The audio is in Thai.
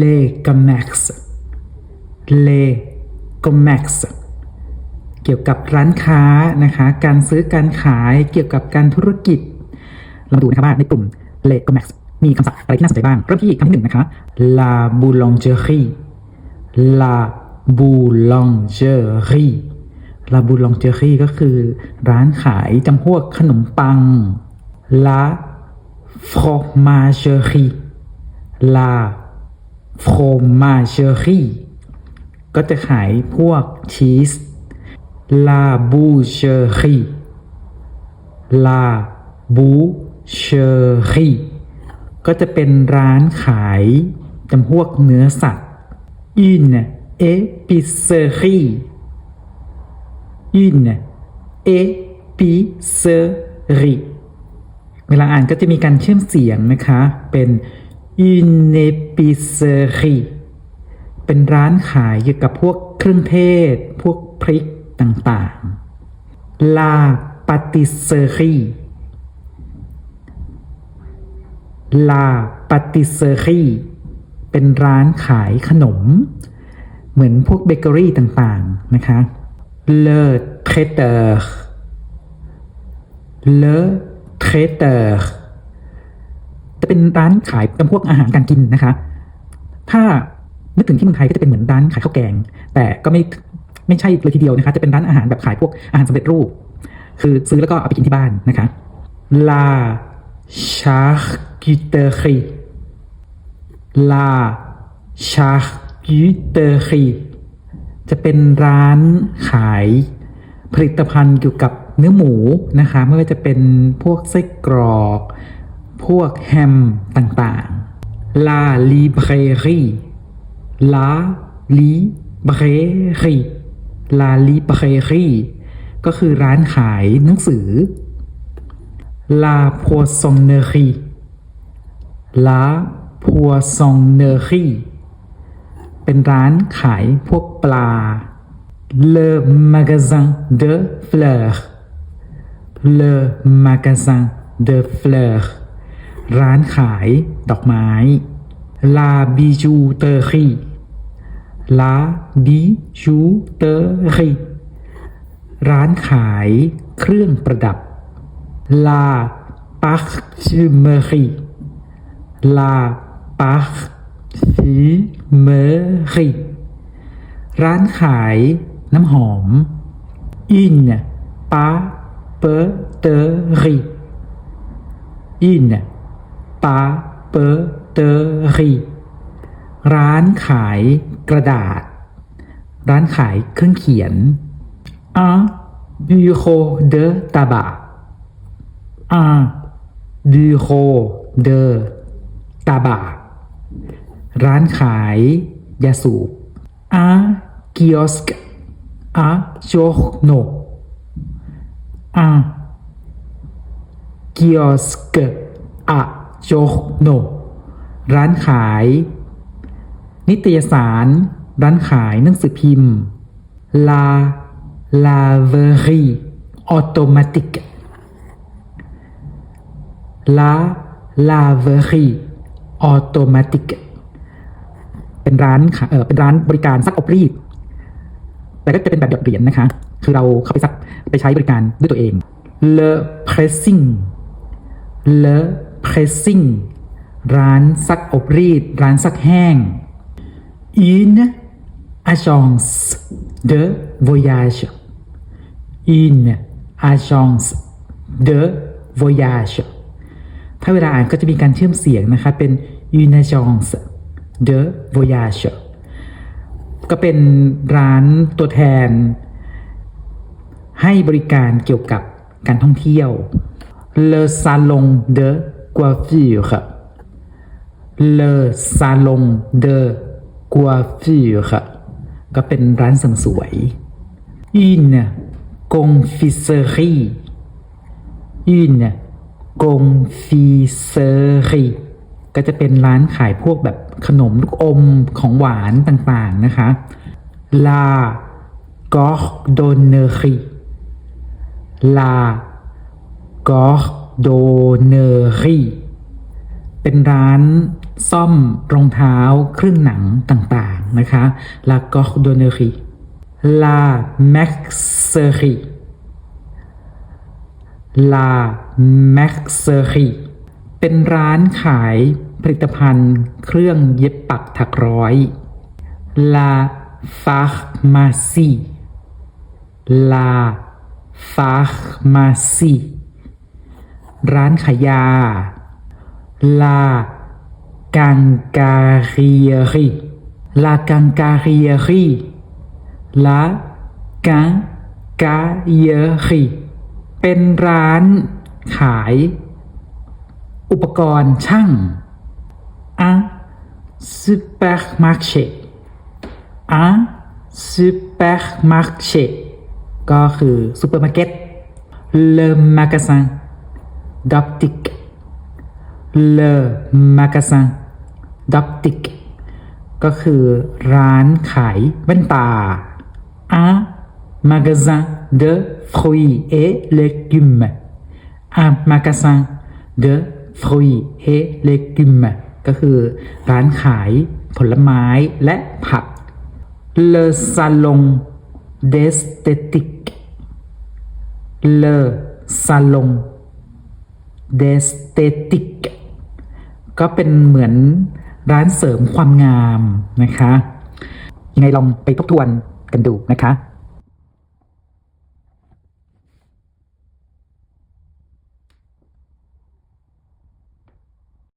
les commerces les commerces เกี่ยวกับร้านค้านะคะ การซื้อการขายเกี่ยวกับการธุรกิจ เราดูนะคะว่าในกลุ่ม les commerces มีคำศัพท์อะไรที่น่าสนใจบ้างเริ่มที่คำที่หนึ่งนะคะ la boulangerie la boulangerie la boulangerie ก็คือร้านขายจำพวกขนมปัง โฟมมาเชอรี่ก็จะขายพวกชีสลาบูเชอรี่ลาบูเชอรี่ก็จะเป็นร้านขายจำพวกเนื้อสัตว์อินเอปิเซอรี่อินเอปิเซอรี่เวลาอ่านก็จะมีการเชื่อมเสียงนะคะเป็น une épicerie เป็นร้านขายเกี่ยวกับพวกเครื่องเทศ พวกพริกต่างๆ la pâtisserie la pâtisserie เป็นร้านขายขนม เหมือนพวกเบเกอรี่ต่างๆ นะคะ le traiteur le traiteur จะเป็นร้านขายจำพวกอาหารการกินนะคะ ถ้านึกถึงที่เมืองไทยก็จะเป็นเหมือนร้านขายข้าวแกง แต่ก็ไม่ไม่ใช่เลยทีเดียวนะคะ จะเป็นร้านอาหารแบบขายพวกอาหารสำเร็จรูป คือซื้อแล้วก็เอาไปกินที่บ้านนะคะ la charcuterie la charcuterie จะเป็นร้านขายผลิตภัณฑ์เกี่ยวกับเนื้อหมูนะคะ ไม่ว่าจะเป็นพวกไส้กรอก พวกแฮมต่างๆ ลาลีเบรี ลาลีเบรี ลาลีเบรี ก็คือร้านขายหนังสือ ลาพัวซองเนรีลาพัวซองเนรีเป็นร้านขายพวกปลา Le magasin de fleurs Le magasin de fleurs ร้านขายดอกไม้ ลาบิจูเตอรีลาบิจูเตอรีร้านขายเครื่องประดับ ลาปัคซิเมรีลาปัคซิเมรีร้านขายน้ำหอม อินปาเปเตอรีอิน ปาเปอเตอรีร้านขายกระดาษ ร้านขายเครื่องเขียนอาบิโคเดตาบะอาบิโคเดตาบะร้านขายยาสูบอากิออสก์อาโชโนอากิออสกอา un kiosque à journaux ร้านขาย นิตยสาร ร้านขายหนังสือพิมพ์ la laverie automatique la laverie automatique เป็นร้านค่ะเออเป็นร้านบริการซักอบรีด แต่ก็จะเป็นแบบหยอดเหรียญนะคะ คือเราเข้าไปซักไปใช้บริการด้วยตัวเอง le pressing le pressing ร้านซักอบรีด ร้านซักแห้ง une agence de voyage une agence de voyage ถ้าเวลาอ่านก็จะมีการเชื่อมเสียงนะคะเป็น une agence de voyage ก็เป็นร้านตัวแทน ให้บริการเกี่ยวกับการท่องเที่ยว le salon de coiffure le salon de coiffure ก็เป็นร้านเสริมสวย une confiserie une confiserie ก็จะเป็นร้านขายพวกแบบขนมลูกอมของหวานต่างๆนะคะ la cordonnerie la cordonnerie โดเนรี่ เป็นร้านซ่อมรองเท้าเครื่องหนังต่างๆนะคะ La cordonnerie La mercerie La mercerie เป็นร้านขายผลิตภัณฑ์เครื่องเย็บปักถักร้อย La pharmacie La pharmacie ร้า ร้านขายยา La quincaillerie La quincaillerie La quincaillerie เป็นร้านขายอุปกรณ์ช่าง Un supermarché Un supermarché ก็คือซูเปอร์มาร์เก็ต Le magasin d'optique Le magasin d'optique ก็คือร้านขายแว่นตา Un magasin de fruits et légumes Un magasin de fruits et légumes ก็คือร้านขายผลไม้และผัก Le salon d'esthétique Le salon d e s t h e t i c ก็เป็นเหมือนร้านเสริมความงามนะคะยังไงลองไปทบทวนกันดูนะคะ